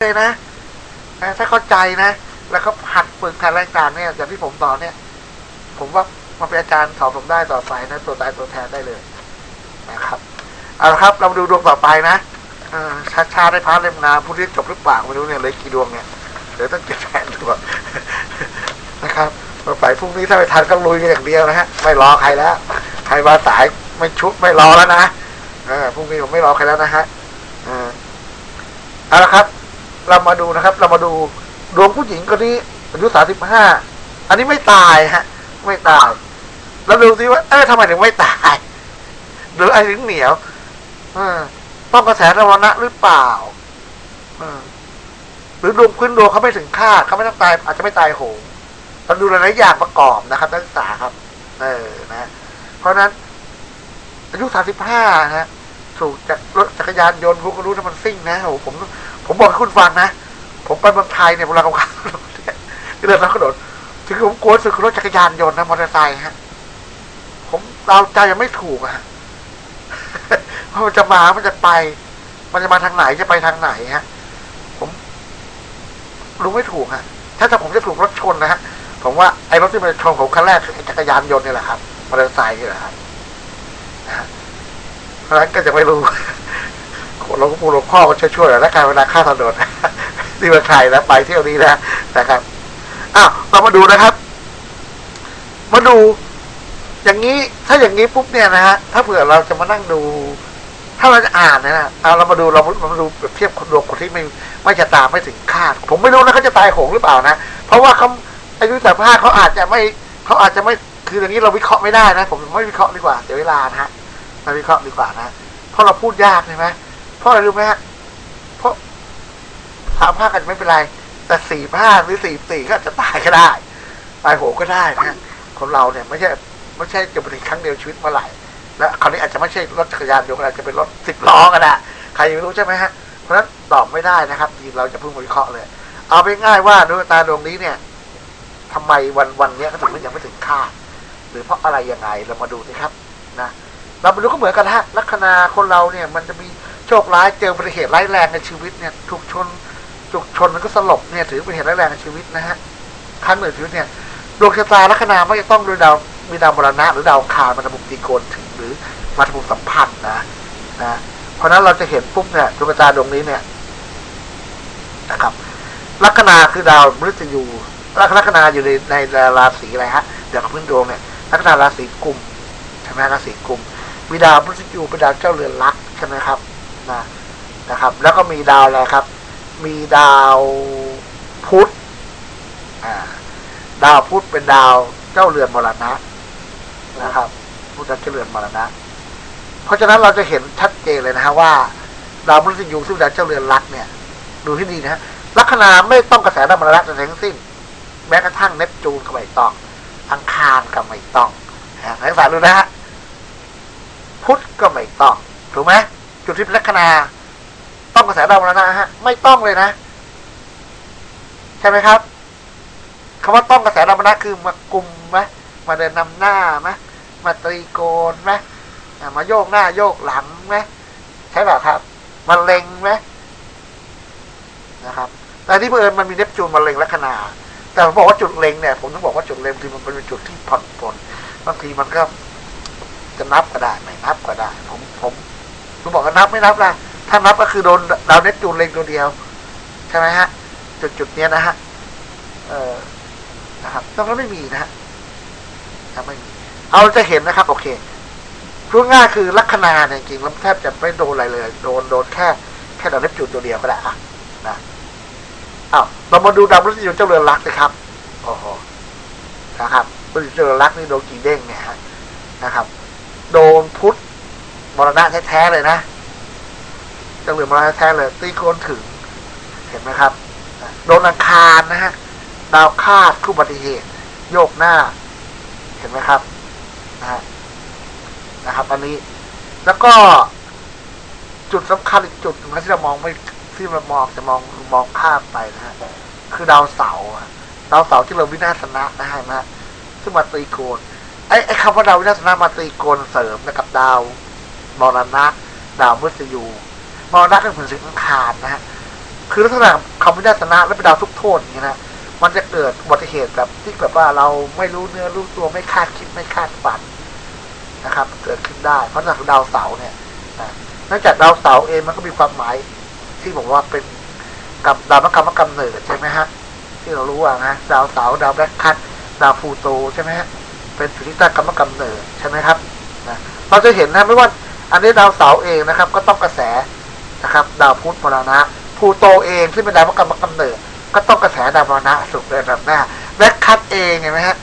เลยนะถ้าเข้าใจนะ แล้วก็หัดฝึกหัดรายการเนี่ยอย่างที่ผมสอนเนี่ย ผมว่ามาเป็นอาจารย์สอนผมได้ต่อไปนะตัวตายตัวแทนได้เลยนะครับเอาละครับ เรามาดูดวงต่อไปนะชาชาได้พาร์ทเล่มงานผู้ที่จบหรือเปล่าไม่รู้เนี่ยเลยกี่ดวงเนี่ยเดี๋ยวต้องเก็บแผนตัวนะครับต่อไปพรุ่งนี้ถ้าไปทันก็ลุยกันอย่างเดียวนะฮะไม่รอใครแล้วใครมาสายไม่ชุดไม่รอแล้วนะอพรุ่งนี้ผมไม่รอใครแล้วนะฮะเอาละครับ เรามาดูนะครับ เรามาดูดวงผู้หญิงคนนี้อายุสามสิบห้าอันนี้ไม่ตายฮะ ไม่ตาย แล้วดูสิว่า เออทำไมถึงไม่ตายหรือไอ้ถึงเหนียวอต้องกระแสระวนะหรือเปล่าหรือดวงพื้นดวงเขาไม่ถึงคาดเขาไม่ต้องตาย อาจจะไม่ตายโหงเราดูหลายอย่างประกอบนะครับนักศึกษาครับ เออนะ เพราะนั้น อายุสามสิบห้าฮะถูกจากรถจักรยานยนต์คุณก็รู้นะมันซิ่งนะโอ้โหผม ผมบอกให้คุณฟังนะ ผมไปเมืองไทยเนี่ยเวลาเขาขับรถเนี่ยเดินทางถนนถึงผมกลัวสึกรถจักรยานยนต์นะมอเตอร์ไซค์ฮะ ผมเราใจยังไม่ถูกอะเพราะมันจะมา มันจะไป มันจะมาทางไหนจะไปทางไหนฮะ ผมรู้ไม่ถูกฮะ ถ้าถ้าผมจะถูกรถชนนะฮะ ผมว่าไอ้รถที่มันชนผมคันแรกคือไอ้จักรยานยนต์นี่แหละครับมอเตอร์ไซค์นี่แหละครับนะฮะเพราะฉะนั้นก็จะไม่รู้ หลวงปู่หลวงพ่อก็ช่วยๆแล้วกันเวลาข้าถนนนี่มืองไทยนะไปเที่ยวนี้นะนะครับอ้าวเรามาดูนะครับ มาดู อย่างนี้ถ้าอย่างนี้ปุ๊บเนี่ยนะฮะถ้าเผื่อเราจะมานั่งดู ถ้าเราจะอ่านนะนะเอาเรามาดูเราเรามาดูเปรียบเทียบคนดวงคนที่ไม่ไม่จะตามไม่ถึงคาด ผมไม่รู้นะเขาจะตายโหงหรือเปล่านะเพราะว่าเขาอายุแต่ห้าเขาอาจจะไม่เขาอาจจะไม่คืออย่างนี้เราวิเคราะห์ไม่ได้นะ ผมไม่วิเคราะห์ดีกว่าเสียวเวลานะฮะมาวิเคราะห์ดีกว่านะเพราะเราพูดยากใช่ไหม เพราะอะไรรู้ไหมฮะเพราะสามภากันไม่เป็นไร แต่สี่ภาหรือสี่สี่ก็จะตายก็ได้ตายโหก็ได้นะฮะคนเราเนี่ยไม่ใช่ไม่ใช่จะเป็นครั้งเดียวชีวิตเมื่อไหร่และคราวนี้อาจจะไม่ใช่รถจักรยานยนต์อาจจะเป็นรถสิบล้อก็ได้ใครไม่รู้ใช่ไหมฮะเพราะฉะนั้นตอบไม่ได้นะครับทีเราจะเพิ่งวิเคราะห์เลย เอาไปง่ายว่าดวงตาดวงนี้เนี่ยทำไมวันวันนี้ก็ถึงยังไม่ถึงคาดหรือเพราะอะไรยังไงเรามาดูสิครับนะเรามาดูก็เหมือนกันฮะลัคนาคนเราเนี่ย มันจะมี โชคร้ายเจออุบัติเหตุร้ายแรงในชีวิตเนี่ยถูกชนถูกชนมันก็สลบเนี่ยถือเป็นเหตุร้ายแรงในชีวิตนะฮะครั้งหนึ่งชีวิตเนี่ยดวงชะตาลัคนาไม่จะต้องดยดาวมีดาวมรณะหรือดาวคารมาทำมุมตีโกนถึงหรือมาทำมุมสัมพันธ์นะนะเพราะนั้นเราจะเห็นปุ๊บเนี่ยดวงชะตาดวงนี้เนี่ยนะครับลัคนาคือดาวมฤตยูลัคลัคนาอยู่ในในราศีอะไรฮะเดี๋ยวกับพื้นดวงเนี่ยลัคนาราศีกุมใช่ไหมราศีกุมมีดาวมฤตยูเป็นดาวเจ้าเรือนลักใช่ไหมครับ นะนะครับ แล้วก็มีดาวอะไรครับ มีดาวพุธดาวพุธเป็นดาวเจ้าเรือนมรณะนะครับพุธเจ้าเรือนมรณะ เพราะฉะนั้นเราจะเห็นชัดเจนเลยนะฮะว่า ดาวมฤตยูซึ่งดาวเจ้าเรือนลักเนี่ย ดูที่ดีนะฮะลัคนาไม่ต้องกระแสดาวมรณะทั้งสิ้น แม้กระทั่งเนปจูนก็ไม่ต้อง อังคารก็ไม่ต้องนะนักศึกษาดูนะฮะพุธก็ไม่ต้อง ถูกไหม จุดที่เป็นลัคนา ต้องกระแสดาวมรณะฮะ ไม่ต้องเลยนะ ใช่ไหมครับคำว่าต้องกระแสดาวมรณะคือมากลุ่มไหมมาเดินนำหน้าไหมมาตรีโกนไหมมาโยกหน้าโยกหลังไหมใช่เปล่าครับมาเล็งไหมนะครับแต่ที่เพื่อนมันมีเนปจูนมาเล็งลัคนา แต่ผมบอกว่าจุดเล็งเนี่ยผมต้องบอกว่าจุดเล็งคือมันเป็นจุดที่ผ่อนปลนบางทีมันก็จะนับก็ได้ไม่นับก็ได้ ผมผม ผมบอกว่านับไม่นับนะถ้านับก็คือโดนดาวเนปจูนเล็งตัวเดียว ใช่ไหมฮะ จุดจุดเนี้ยนะฮะ เออนะครับตรงนั้นไม่มีนะฮะถ้าไม่มี เอาจะเห็นนะครับ โอเคพูดง่ายคือลัคนาเนี่ยจริงแล้วแทบจะไม่โดนอะไรเลย โดนโดนแค่แค่ดาวเนปจูนตัวเดียวก็ได้อะนะอ้าวเรามาดูดาวพฤหัสเจ้าเรือนรักนะครับโอ้โหนะครับพฤหัสเจ้าเรือนรักนี่โดนกี่เด้งเนี่ยฮะนะครับ โดนพุทธ มรณะแท้ๆเลยนะจ้าเรือนมรณะแท้ๆเลยตีโกนถึง เห็นไหมครับโดนอังคารนะฮะดาวคาดคู่อุบัติเหตุ โยกหน้า เห็นไหมครับนะฮะนะครับ อันนี้ แล้วก็จุดสำคัญอีกจุดหนึงที่เรามองไม่ที่เรามองจะมองมองข้ามไปนะฮะคือดาวเสาร์ดาวเสาร์ที่เราวินาศนะนะฮะนะซึ่งมาตีโกนไอ้ไอ้คำว่าดาววินาศนะมาตีโกนเสริมนะกับดาว มรณะดาวมฤตยูมรณะก็เหมือนสิ่งอังคารนะฮะคือลักษณะคำวินาศนะและเป็นดาวทุกโทษอย่างนี้นะมันจะเกิดอุบัติเหตุแบบที่แบบว่าเราไม่รู้เนื้อรู้ตัวไม่คาดคิดไม่คาดฝันนะครับ เกิดขึ้นได้ เพราะจากดาวเสาร์เนี่ยนอกจากดาวเสาร์เองมันก็มีความหมายที่บอกว่าเป็นกับดาวมกรรมกำเนิดใช่ไหมฮะที่เรารู้ว่านะดาวเสาร์ดาวแบล็คคัทดาวพลูโตใช่ไหมฮะเป็นสุริตากรรมกำเนิดใช่ไหมครับนะเราจะเห็นนะไม่ว่า อันนี้ดาวเสาร์เองนะครับ ก็ต้องกระแสนะครับ ดาวพุธมรณะพูโตเองซึ่เป็นดาวมกรรมกำเนิด ก็ต้องกระแสดาวมรณะสุขในระดับหน้าแบ็คคัทเองเห็นไหมฮะ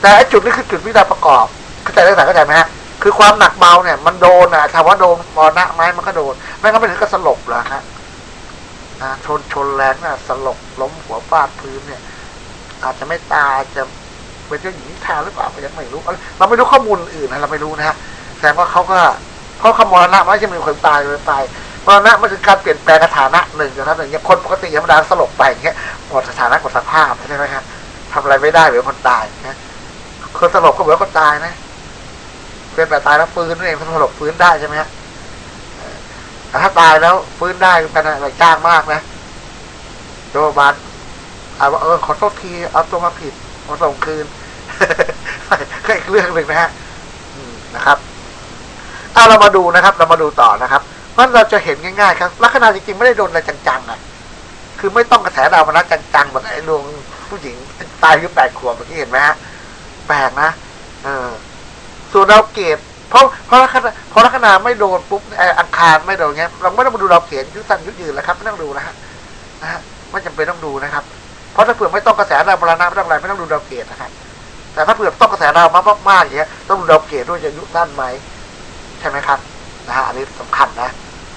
แต่ไอจุดนี้คือจุดวิดาประกอบเข้าใจได้ไหมเข้าใจไหมฮะคือความหนักเบาเนี่ยมันโดนอะถามว่าโดนมรณะไหมมันก็โดนไม่งั้นไม่ถึงก็สลบหรอฮะนะชนชนแรงนะสลบล้มหัวฟาดพื้นเนี่ย อาจจะไม่ตายจะเป็นเจ้าหญิงนิทราหรือเปล่าก็ยังไม่รู้เราไม่รู้ข้อมูลอื่นนะเราไม่รู้นะฮะ แสดงว่าเขาก็เพราะคำมรณะไม่ใช่มีคนตายเลยตายมรณะมันคือการเปลี่ยนแปลงสถานะหนึ่งนะครับอย่างคนปกติธรรมดาสลบไปอย่างเงี้ยหมดสถานะหมดสภาพใช่ไหมครับทำอะไรไม่ได้เหมือนคนตายนะคนสลบก็เหมือนคนตายนะเป็นแบบตายแล้วฟื้นนั่นเองคนสลบฟื้นได้ใช่ไหมฮะถ้าตายแล้วฟื้นได้เป็นอะไรยากมากนะโยบาลอาว่าเออขอโทษทีเอาตัวมาผิดมาส่งคืนก็อีกเรื่องหนึ่งนะฮะนะครับ เอาเรามาดูนะครับ เรามาดูต่อนะครับ เพราะเราจะเห็นง่ายๆครับลัคนาจริงๆไม่ได้โดนอะไรจังๆอะคือไม่ต้องกระแสดาวมานะจังๆเหมือนไอ้ดวงผู้หญิงตายอายุแปดขวบเมื่อกี้เห็นไหมฮะแปลกนะเออส่วนดาวเกตเพราะเพราะลัคนาเพราะลัคนาไม่โดนปุ๊บไอ้อังคารไม่โดนเงี้ยเราไม่ต้องมาดูดาวเกตยุคสั้นยุยืนแล้วครับไม่ต้องดูนะฮะนะฮะไม่จำเป็นต้องดูนะครับ เพราะถ้าเผื่อไม่ต้องกระแสดาวมรณะไม่ต้องอะไรไม่ต้องดูดาวเกตนะครับแต่ถ้าเผื่อต้องกระแสดาวมากๆอย่างเงี้ยต้องดูดาวเกตด้วยจะยุสั้นไหม ใช่ไหมครับนะฮะอันนี้สำคัญนะ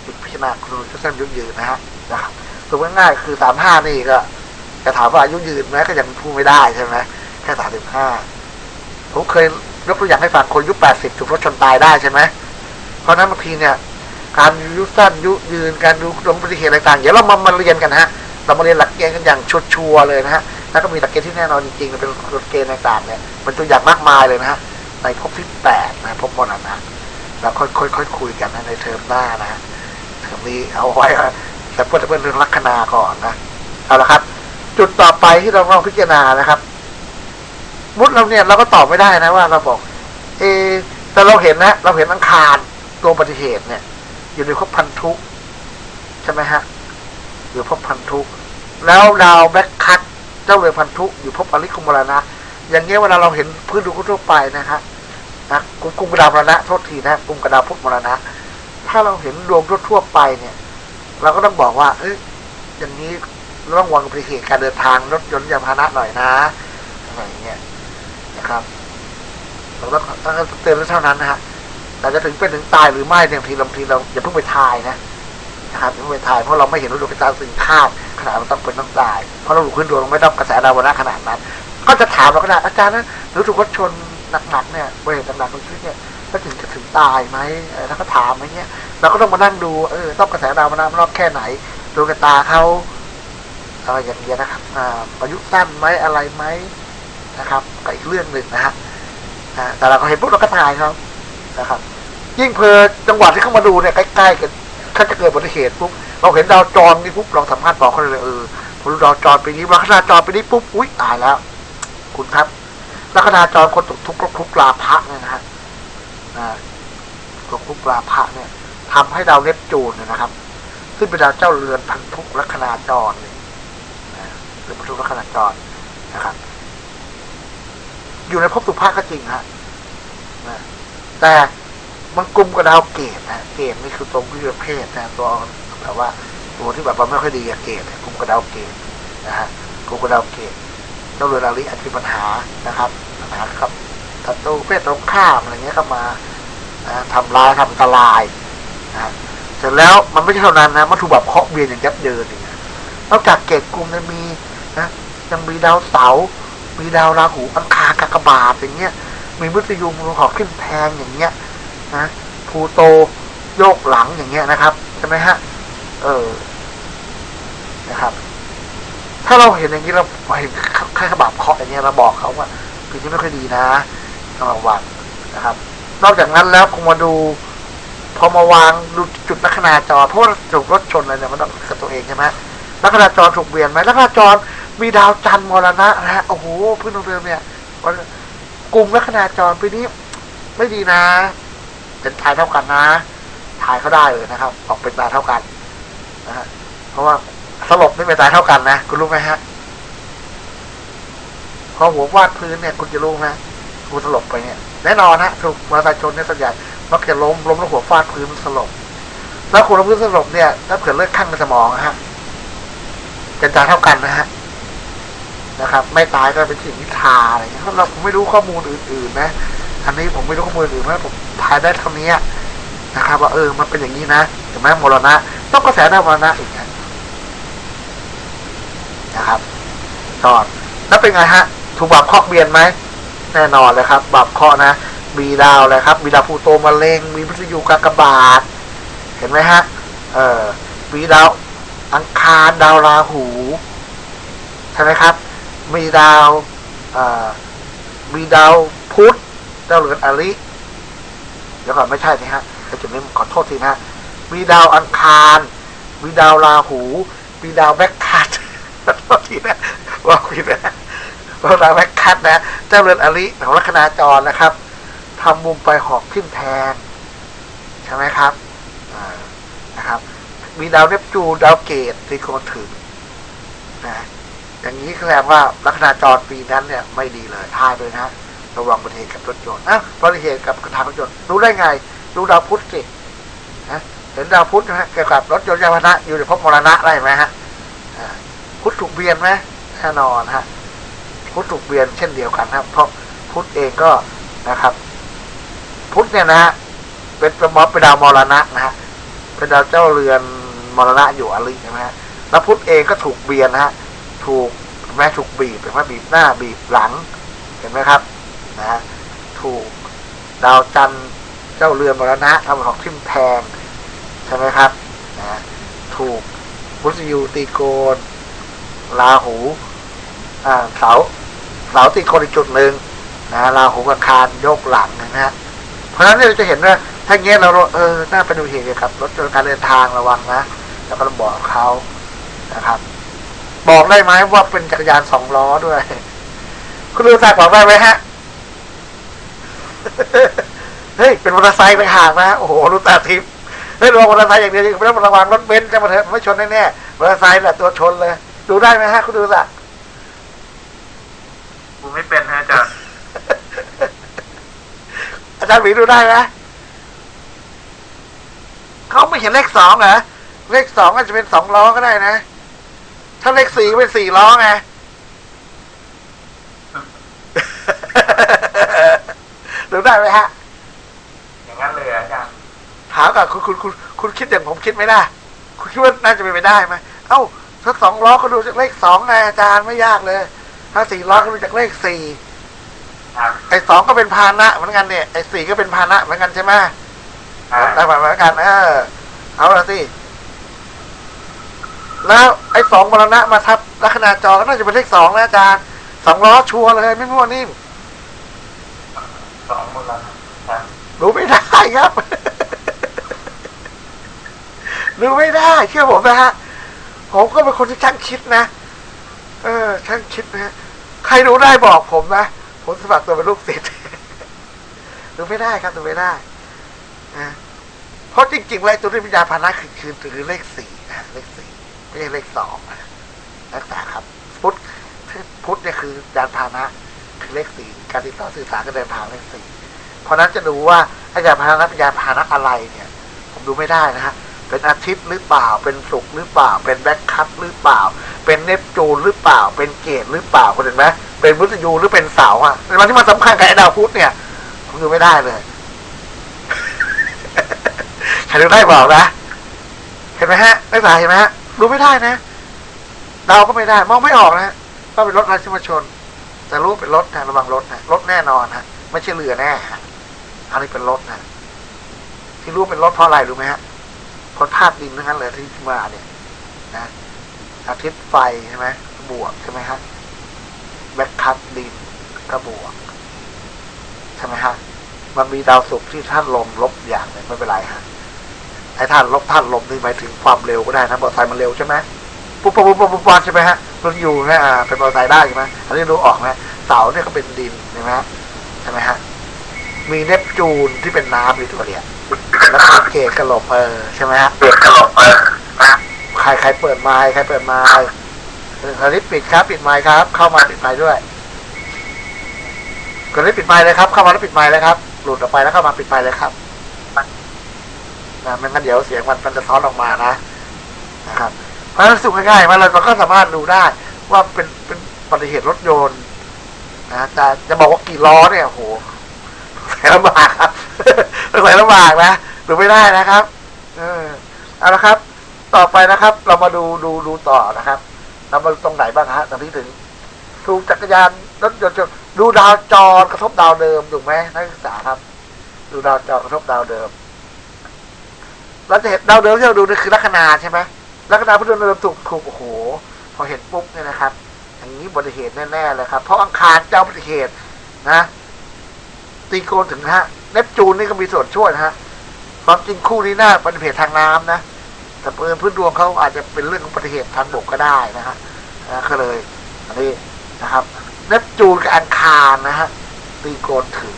จุดพิจารณาครูจะสั้นยุยืนนะฮะนะครับตัวง่ายๆคือสามห้านี่ก็จะถามว่าอายุยืนไหมก็ยังพูดไม่ได้ใช่ไหมแค่สามสิบห้าผมเคยยกตัวอย่างให้ฟังคนยุแปดสิบถูกรถชนตายได้ใช่ไหมเพราะนั้นบางทีเนี่ยการอายุสั้นยุยืนการดูลงอุบัติเหตุอะไรต่างๆเดี๋ยวเรามามาเรียนกันนะฮะเรามาเรียนหลักเกณฑ์กันอย่างชัวร์เลยนะฮะแล้วก็มีหลักเกณฑ์ที่แน่นอนจริงๆเป็นหลักเกณฑ์ต่างๆเนี่ยมันตัวอย่างมากมายเลยนะฮะในภพที่แปดนะภพมรณะ แล้วค่อยค่อยคุยกันนะในเทอมหน้านะเทอมนี้เอาไว้นะแต่เพื่อนเพื่อนเรื่องลัคนาก่อนนะเอาละครับ จุดต่อไปที่เราต้องพิจารณานะครับ มุดเราเนี่ยเราก็ตอบไม่ได้นะว่าเราบอก เอ แต่เราเห็นนะ เราเห็นอังคารตัวอุบัติเหตุเนี่ย อยู่ในภพพันธุใช่ไหมฮะอยู่ภพพันธุแล้วดาวแบ็คคัตเจ้าเรือพันธุอยู่ภพอริคุมรณะอย่างเงี้ยเวลาเราเห็นพื้นดวงทั่วไปนะฮะ นะกลุ่มกลุ่มกระดาวมรณะโทษทีนะกลุ่มกระดาวพุทธมรณะ ถ้าเราเห็นดวงทั่วๆไปเนี่ย เราก็ต้องบอกว่า เอ้ยอย่างนี้เราต้องวางอุบัติเหตุการเดินทางรถยนต์ยานพาหนะหน่อยนะอะไรอย่างเงี้ยนะครับเราต้องต้องเตือนเท่านั้นนะฮะแต่จะถึงเป็นถึงตายหรือไม่เนี่ยบางทีบางทีเราอย่าเพิ่งไปทายนะนะครับอย่าเพิ่งไปทายเพราะเราไม่เห็นว่าดวงตาสิ่งคาดขนาดมันต้องเป็นต้องตายเพราะเราดูขึ้นดวงเราไม่ต้องกระแสดาวนะขนาดนั้น ก็จะถามเราขนาดอาจารย์นะหรือถูกรถชน หนักๆเนี่ยเวทหนักๆตรงชีวิตเนี่ยก็ถึงจะถึงตายไหมแล้วก็ถามอะไรเงี้ยเราก็ต้องมานั่งดูเออต้องกระแสดาวนรอบแค่ไหนดวงตาเขาอะไรอย่างเงี้ยนะครับอ่าอายุสั้นไหมอะไรไหมนะครับก็อีกเรื่องหนึ่งนะฮะแต่เราก็เห็นปุ๊บเราก็ทายเขานะครับ ยิ่งเพอจังหวัดที่เข้ามาดูเนี่ยใกล้ๆกันถ้าจะเกิดอุบัติเหตุปุ๊บเราเห็นดาวจรนี่ปุ๊บลองสัมภาษณ์บอกเขาเลยเออพอดูดาวจรปีนี้ลัคนาจรปีนี้ปุ๊บอุ้ยตายแล้ว คุณครับ ลัคนาจรคนตกทุกข์ก็ทุกข์ลาภะเนี่ยนะฮะตกทุกข์ลาภะเนี่ยทำให้ดาวเนปจูนเนี่ยนะครับซึ่งเป็นดาวเจ้าเรือนพันธุกลัคนาจรเนี่ยนะเรือพันธุกลัคนาจรนะครับ อยู่ในภพสุภาพก็จริงฮะแต่มันกลุ่มกับดาวเกตนะเกตนี่คือตรงที่ประเภทนะตัวแบบว่าตัวที่แบบว่าไม่ค่อยดีกับเกตเนี่ยกลุ่มกับดาวเกตนะฮะกลุ่มกับดาวเกต จ้าเรือนดาลิอาจจะมีปัญหานะครับปัญหาครับศัตรูเพศตรงข้ามอะไรเงี้ยเข้ามาทำร้ายทำอันตรายนะเสร็จแล้วมันไม่ใช่เท่านั้นนะมันถูกแบบเคาะเบียนอย่างยับเยินอีกนะนอกจากเกตกลุ่มเนี่ยมีนะยังมีดาวเสาร์มีดาวราหูอังคารกากบาทอย่างเงี้ย มีมฤตยูมูลขอขึ้นแพงอย่างเงี้ยนะพูโตโยกหลังอย่างเงี้ยนะครับใช่ไหมฮะเออนะครับ ถ้าเราเห็นอย่างนี้เราเห็นค่าขบาบเคาะอย่างเงี้ยเราบอกเขาว่าปีนี้ไม่ค่อยดีนะต้องระวังนะครับ นอกจากนั้นแล้วคงมาดูพอมาวางดูจุดลัคนาจรเพราะถูกรถชนอะไรเนี่ยมันต้องกับตัวเองใช่ไหมลัคนาจรถูกเบียนไหมลัคนาจรมีดาวจันทร์มรณะนะฮะโอ้โหพื้นดวงเดิมเนี่ยวันกลุ่มลัคนาจรปีนี้ไม่ดีนะ เป็นทายเท่ากันนะทายเขาได้เลยนะครับ ออกเป็นตาเท่ากันนะฮะเพราะว่า สลบไม่เป็นตายเท่ากันนะคุณรู้ไหมฮะพอหัววาดพื้นเนี่ย คุณจะรู้ไหมคุณสลบไปเนี่ยแน่นอนฮะถูกมอเตอร์ชนเนี่ยส่วนใหญ่มักจะล้มล้มแล้วหัวฟาดพื้นสลบแล้วคุณล้มพื้นสลบเนี่ยถ้าเกิดเลือดข้างในสมองอะฮะเป็นตายเท่ากันนะฮะนะครับ ไม่ตายก็เป็นสิ่งนิทาอะไรเงี้ยเราผมไม่รู้ข้อมูลอื่น ๆ นะอันนี้ผมไม่รู้ข้อมูลอื่นนะผมทายได้เท่านี้นะครับ ว่าเออมันเป็นอย่างนี้นะถูกไหมมรณะต้องกระแสหน้ามรณะอีก นะครับตอนแล้วเป็นไงฮะ ถูกบาปเคาะเบียนไหม แน่นอนเลยครับบาปเคาะนะ มีดาวเลยครับ มีดาวพูโตมาเลงมีพฤษยูกากบาท เห็นไหมฮะ เออมีดาวอังคารดาวราหู ใช่ไหมครับ มีดาวเอ่อมีดาวพุธดาวเหลือนอริเดี๋ยวก่อนไม่ใช่นะฮะเจุดนี้ขอโทษทีนะฮะมีดาวอังคาร มีดาวราหู มีดาวแบ็คคัท ขอโทษทีนะว่าคุยนะว่าดาแบ็คคัทนะ เจ้าเรือนอริของลัคนาจรนะครับทำมุมไปหอกขึ้นแทงใช่ไหมครับนะครับ มีดาวเนปจูนดาวเกตที่โคนถึงนะอย่างนี้แสดงว่าลัคนาจรปีนั้นเนี่ย ไม่ดีเลยท่ายเลยนะระวังอุบัติเหตุกับรถยนต์นะอุบัติเหตุกับกระทางรถยนต์รู้ได้ไง รู้ดาวพุธสินะเห็นดาวพุธนะฮะเกี่ยวกับรถยนต์ยานพาหนะอยู่ในภพมรณะได้ไหมฮะ พุทธถูกเบียนไหมแน่นอนฮะพุทธถูกเบียนเช่นเดียวกันครับ เพราะพุทธเองก็นะครับ พุทธเนี่ยนะฮะเป็นป็นมอเป็นดาวมรณะนะฮะเป็นดาวเจ้าเรือนมรณะอยู่อริใช่ไหมฮะแล้วพุทธเองก็ถูกเบียนนะฮะถูกแม่ถูกบีบเป็นว่าบีบหน้าบีบหลัง เห็นไหมครับนะฮะถูกดาวจันทร์เจ้าเรือนมรณะทำของทิมแทงใช่ไหมครับนะถูกมุสยูตีโกน ราหูอ่าเสาเสาตีโกนอีกจุดหนึ่งนะราหูกับคารยกหลังนะฮะเพราะฉะนั้นเราจะเห็นว่าถ้าเงี้ยเราเออน่าเป็นอุบัติเหตุเกี่ยวกับรถการเดินทางระวังนะแล้วก็ต้องบอกเขานะครับ บอกได้ไหมว่าเป็นจักรยานสองล้อด้วย คุณรู้จักบอกได้ไหมฮะเฮ้ยเป็นมอเตอร์ไซค์ไปห่างนะโอ้โหรู้ตาทิพย์เฮ้ยระวังมอเตอร์ไซค์อย่างเดียวไม่ต้องระวังรถเบนซ์จะมาเถอะไม่ชนแน่ๆมอเตอร์ไซค์แหละตัวชนเลย ดูได้ไหมฮะ คุณดูสักดูไม่เป็นฮะอาจารย์ อาจารย์หมีดูได้ไหมเขาไม่เห็นเลขสองเหรอ เลขสองอาจจะเป็นสองล้อก็ได้นะ ถ้าเลขสี่ก็เป็นสี่ล้อไงดูได้ไหมฮะ อย่างนั้นเลยอาจารย์ ถามกับคุณคุณคุณคุณคิดอย่างผมคิดไหมล่ะ คุณคิดว่าน่าจะเป็นไปได้ไหมเอ้า ถ้าสองล้อก็ดูจากเลขสองไงอาจารย์ไม่ยากเลย ถ้าสี่ล้อก็ดูจากเลขสี่ครับไอ้สองก็เป็นพาหนะเหมือนกันเนี่ยไอ้สี่ก็เป็นพาหนะเหมือนกันใช่ไหมอ่าได้เหมือนกันเออเอาละสิแล้วไอ้สองมรณะมาทับลัคนาจอก็น่าจะเป็นเลขสองนะอาจารย์สองล้อชัวร์เลยไม่มั่วนิ่มสองหมดแล้วครับดูไม่ได้ครับดูไม่ได้ เชื่อผมนะฮะ ผมก็เป็นคนที่ช่างคิดนะ เออ ช่างคิดนะใครรู้ได้บอกผมนะ ผมสมัครตัวเป็นลูกศิษย์ดูไม่ได้ครับดูไม่ได้นะเพราะจริงๆแล้วตัวที่วิญญาณพานะคือคือคือเลขสี่นะเลขสี่ไม่ใช่เลขสองนะรักษาครับ พุทธพุทธเนี่ยคือยานพานะคือเลขสี่การติดต่อสื่อสารก็เดินทางเลขสี่เพราะนั้นจะดูว่าไอ้ยานพานะเป็นยานพานะอะไรเนี่ย ผมดูไม่ได้นะฮะ เป็นอาทิตย์หรือเปล่า เป็นศุกร์หรือเปล่า เป็นแบ็คคัพหรือเปล่า เป็นเนปจูนหรือเปล่า เป็นเกตหรือเปล่าคุณเห็นไหมเป็นมุสยูหรือเป็นเสาอะในวันที่มันสำคัญกับไอ้ดาวพุธเนี่ยผมดูไม่ได้เลยใครดูได้บอกนะ เห็นไหมฮะนักศึกษาเห็นไหมฮะดูไม่ได้นะดาวก็ไม่ได้ มองไม่ออกนะว่าเป็นรถรที่มาชน แต่รู้เป็นรถนะระวังรถนะรถแน่นอนฮะไม่ใช่เรือแน่ฮะอันนี้เป็นรถนะที่รู้เป็นรถเพราะอะไรรู้ไหมฮะ เพราะธาตุดินทั้งนั้นเลยที่มาเนี่ยนะอาทิตย์ไฟใช่ไหมบวกใช่ไหมฮะแบคคัพดินก็บวกใช่ไหมฮะมันมีดาวศุกร์ที่ท่านลมลบอย่างหนึ่งไม่เป็นไรฮะไอ้ท่านลบท่านลมนี่หมายถึงความเร็วก็ได้นะมอเตอร์ไซค์มันเร็วใช่ไหมปุ๊บปุ๊บปุ๊บปุ๊บปุ๊บปุบใช่ไหมฮะรถอยู่นะอ่าเป็นมอเตอร์ไซค์ได้ใช่ไหมอันนี้รู้ออกไหมเสาเนี่ยก็เป็นดินใช่ไหมฮะใช่ไหมฮะมีเนปจูนที่เป็นน้ำอยู่ตัวเดียว แล้วก็เกตกระหลบเออใช่ไหมฮะเด็กกระโหลกเปิดนะใครใครเปิดไมค์ใครเปิดไมค์เออคราวนี้ปิดครับ ปิดไมค์ครับ เข้ามาปิดไมค์ด้วยกดนี้ปิดไมค์เลยครับ เข้ามาแล้วปิดไมค์เลยครับ หลุดออกไปแล้วเข้ามาปิดไมค์เลยครับนะไม่งั้นเดี๋ยวเสียงมันมันจะซ้อนออกมานะนะครับ เพราะฉะนั้นสุขง่ายๆมาเราก็สามารถดูได้ว่าเป็นเป็นอุบัติเหตุรถยนต์นะแต่จะบอกว่ากี่ล้อเนี่ยโอ้โห ใส่ลำบากครับใส่ลำบากนะดูไม่ได้นะครับ เออเอาละครับ ต่อไปนะครับ เรามาดูดูดูต่อนะครับเรามาดูตรงไหนบ้างฮะตอนนี้ถึงถูกจักรยานรถยนต์ดูดาวจรกระทบดาวเดิมถูกไหมนักศึกษาครับ ดูดาวจรกระทบดาวเดิมเราจะเห็นดาวเดิมที่เราดูนี่คือลัคนาใช่ไหมลัคนาพุทธเดิมถูกถูกโอ้โห พอเห็นปุ๊บเนี่ยนะครับอย่างนี้อุบัติเหตุแน่ๆเลยครับ เพราะอังคารเจ้าอุบัติเหตุนะ ตีโกนถึงนะฮะเนปจูนนี่ก็มีส่วนช่วยนะฮะความจริงคู่นี้น่าป็นเหตุทางน้ำนะแต่เพื่อนพื้นดวงเขาอาจจะเป็นเรื่องของอุบัติเหตุทางบกก็ได้นะฮะนะก็เลยอันนี้นะครับเนปจูนกับอังคารนะฮะตีโกนถึง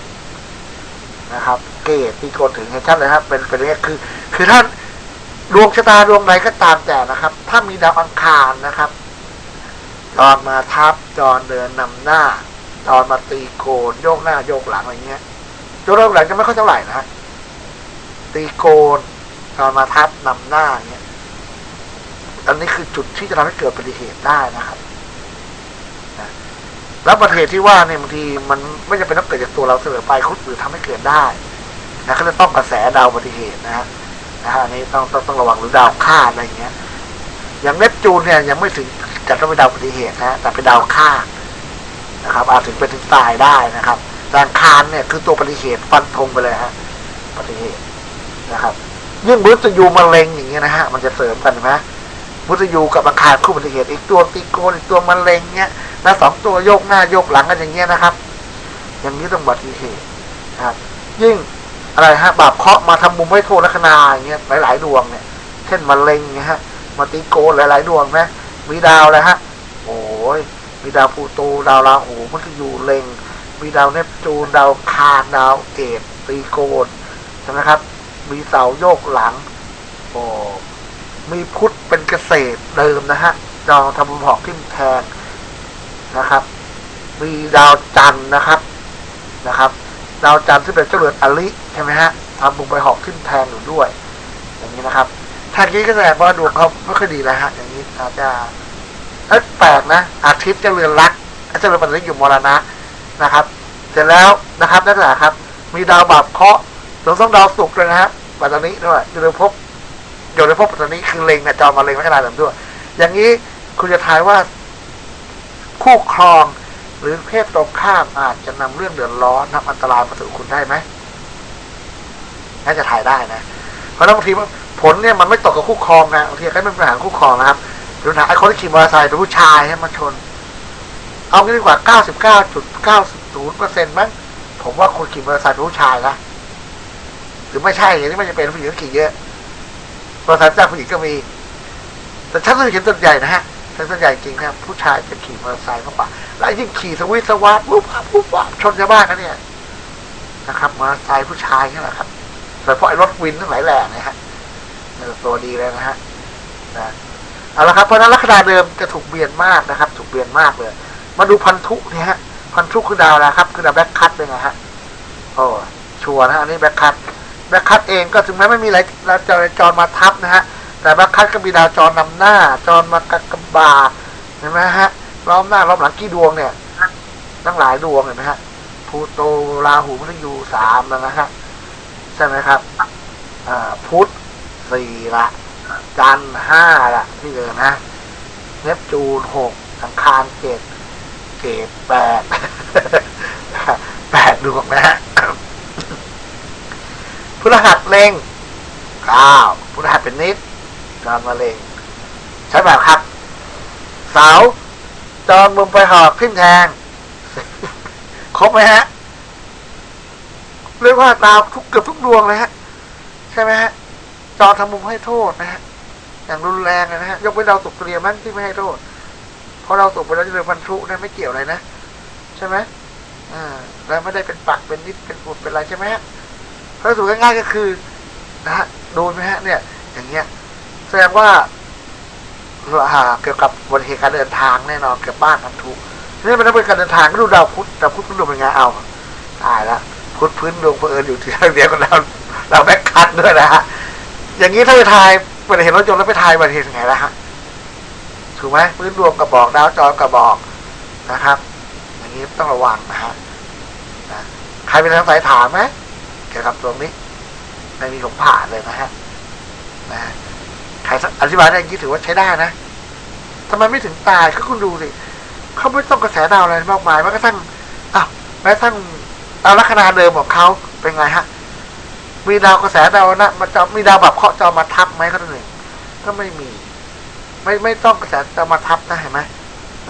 นะครับ เกตตีโกนถึงเห็นชัดเลยครับเป็นเป็นเรื่องคือ คือท่านดวงชะตาดวงไหนก็ตามแต่นะครับ ถ้ามีดาวอังคารนะครับจรมาทับจรเดินนำหน้า จรมาตีโกนโยกหน้าโยกหลังอะไรเงี้ยโยกหน้าโยกหลังจะไม่ค่อยเท่าไหร่นะตีโกนจรมาทับนำหน้าเงี้ยอันนี้คือจุดที่จะทำให้เกิดอุบัติเหตุได้นะครับนะแล้วอุบัติเหตุที่ว่าเนี่ยบางทีมันไม่จำเป็นต้องเกิดจากตัวเราเสมอไปคุดหรือทำให้เกิดได้นะก็จะต้องกระแสดาวอุบัติเหตุนะฮะนะฮะอันนี้ต้องต้องต้องระวังหรือดาวคาดอะไรเงี้ยอย่างเนปจูนเนี่ยยังไม่ถึงจัดต้องเป็นดาวอุบัติเหตุนะแต่เป็นดาวคาด นะครับ อาจถึงเป็นถึงตายได้นะครับดังคารเนี่ยคือตัวอุบัติเหตุฟันธงไปเลยฮะอุบัติเหตุนะครับยิ่งมฤตยูมะเร็งอย่างเงี้ยนะฮะมันจะเสริมกันเห็นไหมมฤตยูกับอังคารคู่อุบัติเหตุอีกตัวตีโกนอีกตัวมะเร็งเงี้ยนะสองตัวโยกหน้าโยกหลังกันอย่างเงี้ยนะครับ อย่างนี้ต้องอุบัติเหตุนะครับ ยิ่งอะไรฮะบาปเคาะมาทำมุมไว้โทษลัคนาอย่างเงี้ยหลายๆดวงเนี่ย เช่นมะเร็งเงี้ยฮะมาตีโกนหลายๆดวงนะมีดาวอะไรฮะโอ้ย มีดาวพูโตดาวราหูมัทยูเล็ง มีดาวเนปจูนดาวคาดาวเกตตีโกนใช่ไหมครับ มีเสาโยกหลังโอ้มีพุทธเป็นเกษตรเดิมนะฮะดาวทำบุญหอกทิ่มแทงนะครับ มีดาวจันนะครับนะครับ ดาวจันทร์ซึ่เป็นเจ้าเรือนอลิใช่ไหมฮะทำบุญไปหอกทิ่มแทงอยู่ด้วย อย่างนี้นะครับท่านนี้ก็แสดงว่าดวงเขาไม่ค่อยดีแล้วฮะอย่างนี้อาจจะ อ้แปลกนะอาทิตย์เจ้าเรือนรักเจ้ารือนปัตตาอยู่มรณะนะครับ เสร็จแล้วนะครับนักศึกษาครับ มีดาวบาปเคราะห์รวมทั้งดาวศุกร์ด้วยนะฮะปัตตานีด้วยอยู่ในภพอยู่ในภพปัตตานีคือเล็งนะจอมาเล็งลัคนาเสริมด้วย อย่างนี้คุณจะทายว่า คู่ครองหรือเพศตรงข้ามอาจจะนำเรื่องเดือดร้อนนำอันตรายมาถึงคุณได้ไหมน่าจะถ่ายได้นะ เพราะบางทีผลเนี่ยมันไม่ตกกับคู่ครองนะบางทีก็เป็นปัญหาคู่ครองนะครับ หรือปัญหาไอ้คนที่ขี่มอเตอร์ไซค์เป็นผู้ชายให้มาชน เอางี้ดีกว่า99.90เปอร์เซ็นต์มั้งผมว่าคนขี่มอเตอร์ไซค์เป็นผู้ชายนะหรือไม่ใช่อย่างนี้ไม่จะเป็นผู้หญิงขี่เยอะมอเตอร์ไซค์จ้างผู้หญิงก็มี แต่ฉันเคยเห็นส่วนใหญ่นะฮะฉันส่วนใหญ่จริงนะครับผู้ชายจะขี่มอเตอร์ไซค์มากกว่าแล้วยิ่งขี่สวิตสวัสดิ์ปุ๊บปุ๊บปั๊บชนชาวบ้านกันเนี่ยนะครับมอเตอร์ไซค์ผู้ชายนี่แหละครับโดยเฉพาะไอ้รถวินทั้งหลายแหล่นะฮะตัวดีเลยนะฮะนะ เอาละครับเพราะนั้นลัคนาเดิมจะถูกเบียนมากนะครับ ถูกเบียนมากเลย มาดูพันธุเนี่ยฮะพันธุคือดาวอะไรครับ คือดาวแบ็คคัตเลยนะฮะโอ้ชัวร์นะฮะอันนี้แบ็คคัตแบ็คคัตเองก็ถึงแม้ไม่มีอะไรเราจรจรมาทับนะฮะแต่แบ็คคัตก็มีดาวจรนำหน้า จรมากกบาเห็นไหมฮะล้อมหน้าล้อมหลังกี่ดวงเนี่ยตั้งหลายดวงเห็นไหมฮะพูโตราหูมฤตยูสามแล้วนะฮะใช่ไหมครับ อ่าพุธสี่ละ จันทร์ห้าละที่เดินนะ เนปจูนหกสังคารเจ็ดเกตแปดแปดดวงนะฮะพฤหัสเล็งเก้าพฤหัสเป็นนิดจอนมาเล็งใช่แบบครับ เสาจอนมุมไปหอกขึ้นแทง ครบไหมฮะเรียกว่าตามทุกเกือบทุกดวงเลยฮะ ใช่ไหมฮะจจรทำมุมให้โทษนะฮะ อย่างรุนแรงเลยนะฮะยกเว้นดาวศุกเตรียมั้งที่ไม่ให้โทษเพราะเราตกไปแล้วจะเป็นพันธุเนี่ยไม่เกี่ยวอะไรนะใช่ไหมอ่าแล้วไม่ได้เป็นปักเป็นนิดเป็นอุดเป็นอะไรใช่ไหมฮะเพราะสูตรง่ายๆก็คือนะฮะดูไหมฮะ เนี่ย อย่างเงี้ย แสดงว่าอ่าเกี่ยวกับบัติเหตุการเดินทางแน่นอนเกี่ยวกับบ้านพันธุนี่มันต้องเป็นการเดินทางก็ดูดาวพุธดาวพุธพื้นดวงเป็นไงเอาตายละพุธพื้นดวงเผอิญอยู่ที่เดียวกันแล้วเราแบ็คคัทด้วยนะฮะอย่างนี้ถ้าไปทาย อุบัติเหตุรถยนต์แล้วไปทายอุบัติเหตุยังไงล่ะฮะถูกไหมพื้นรวมกระบอกดาวจรกระบอกนะครับอย่างนี้ต้องระวังนะฮะใครเป็นทางสายถามไหมเกี่ยวกับตรงนี้ไม่มีผมผ่านเลยนะฮะนะใครอธิบายได้อยังนี้ถือว่าใช้ได้นะทำไมไม่ถึงตายก็คุณดูสิเขาไม่ต้องกระแสดาวอะไรมากมายแม้กระทั่งอ้าวแม้กระทั่งดาวลัคนาเดิมของเขาเป็นไงฮะ มีดาวกระแสดาวนะมันจะมีดาวแบบเคาะจอมาทับไหมก็หนึ่งก็ไม่มี ไม่ไม่ต้องกระแสจอมาทับนะเห็นไหม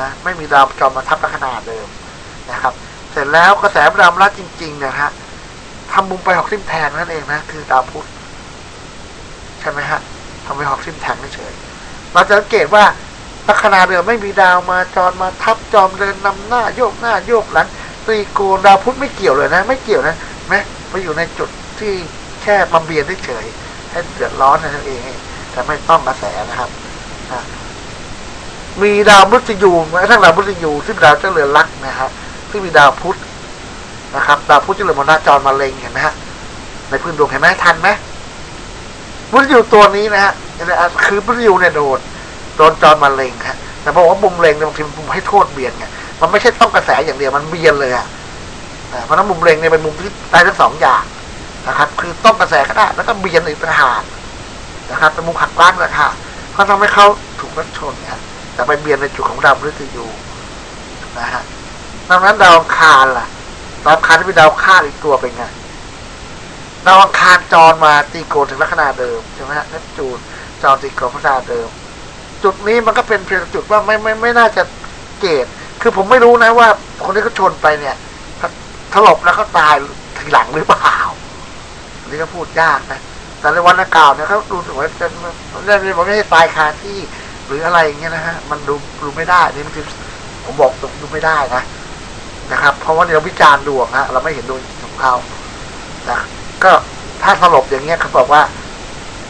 นะไม่มีดาวจอมาทับลัคนาเดิมนะครับ เสร็จแล้วกระแสดาวรัดจริงๆเนี่ยฮะทำมุมไปหอกซิมแทงนั่นเองนะคือดาวพุธใช่ไหมฮะทำไปหอกซิมแทงเฉยเราจะสังเกตว่าลัคนาเดิมไม่มีดาวมาจรมาทับจอมเดินนำหน้าโยกหน้าโยกหลังตีโกนดาวพุธไม่เกี่ยวเลยนะ ไม่เกี่ยวนะไหมมาอยู่ในจุดที่ แค่มาเบียนเฉยๆให้เดือดร้อนนั่นเองแต่ไม่ต้องกระแสนะครับมีดาวมฤตยูแม้ทั่งดาวมฤตยูซึ่งดาวเจ้าเรือนลักนะฮะซึ่งมีดาวพุธนะครับ ดาวพุธเจ้าเรือนมรณะจรมาเล็งเห็นไหมฮะในพื้นดวงเห็นไหมทันไหมมฤตยูตัวนี้นะฮะคือมฤตยูเนี่ยโดนโดนจรมาเล็งฮะแต่บอกว่ามุมเล็งเนี่ยบางทีมันมุมให้โทษเบียนไงมันไม่ใช่ต้องกระแสอย่างเดียวมันเบียนเลยอะอ่เพราะฉะนั้นมุมเล็งเนี่ยเป็นมุมที่ได้ทั้งสองอย่าง นะครับ คือต้องกระแสก็ได้แล้วก็เบียนอีกต่างหากนะครับเป็นมุมหักล้างต่างหากเพราะทำให้เขาถูกรถชนเนี่ยจะไปเบียนในจุดของดาวพฤหัสยูนะฮะดังนั้นดาวอังคารล่ะดาวอังคารที่เป็นดาวคาดอีกตัวเป็นไงดาวอังคารจรมาตีโกนถึงลัคนาเดิมใช่ไหมฮะเนปจูนจรตีโกนลัคนาเดิม จุดนี้มันก็เป็นเพียงจุดว่าไม่ไม่ไม่น่าจะเกตคือผมไม่รู้นะว่าคนที่เขาชนไปเนี่ยถลบแล้วก็ตายทีหลังหรือเปล่า นี้ก็พูดยากนะแต่ในวันกล่าวเนี่ยเขาดูถึงว่าจะเรื่องนี้มันไม่ใช่ตายคาที่หรืออะไรอย่างเงี้ยนะฮะมันดูดูไม่ได้นี่มันคือผมบอกตรงดูไม่ได้นะนะครับ เพราะว่าเราวิจารณ์ดวงฮะเราไม่เห็นดวงของเขานะก็ถ้าสลบอย่างเงี้ยเขาบอกว่า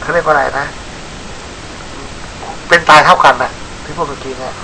เขาเรียกว่าอะไรนะ เป็นตายเท่ากันนะที่พูดเมื่อกี้เนี่ย